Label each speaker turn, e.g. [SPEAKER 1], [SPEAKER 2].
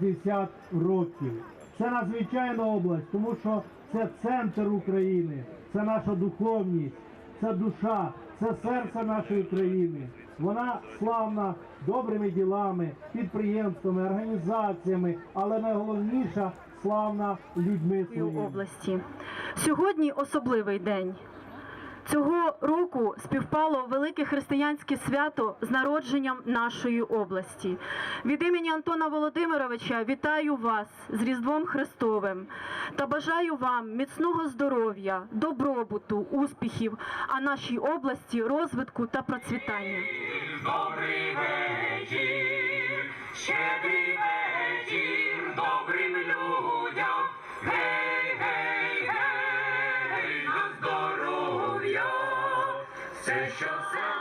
[SPEAKER 1] 50 років. Це надзвичайна область, тому що це центр України, це наша духовність, це душа, це серце нашої країни. Вона славна добрими ділами, підприємствами, організаціями, але найголовніша славна людьми
[SPEAKER 2] області. Сьогодні особливий день. Цього року співпало велике християнське свято з народженням нашої області. Від імені Антона Володимировича вітаю вас з Різдвом Христовим та бажаю вам міцного здоров'я, добробуту, успіхів, а нашій області розвитку та процвітання.
[SPEAKER 3] Добрий вечір, se chanceler.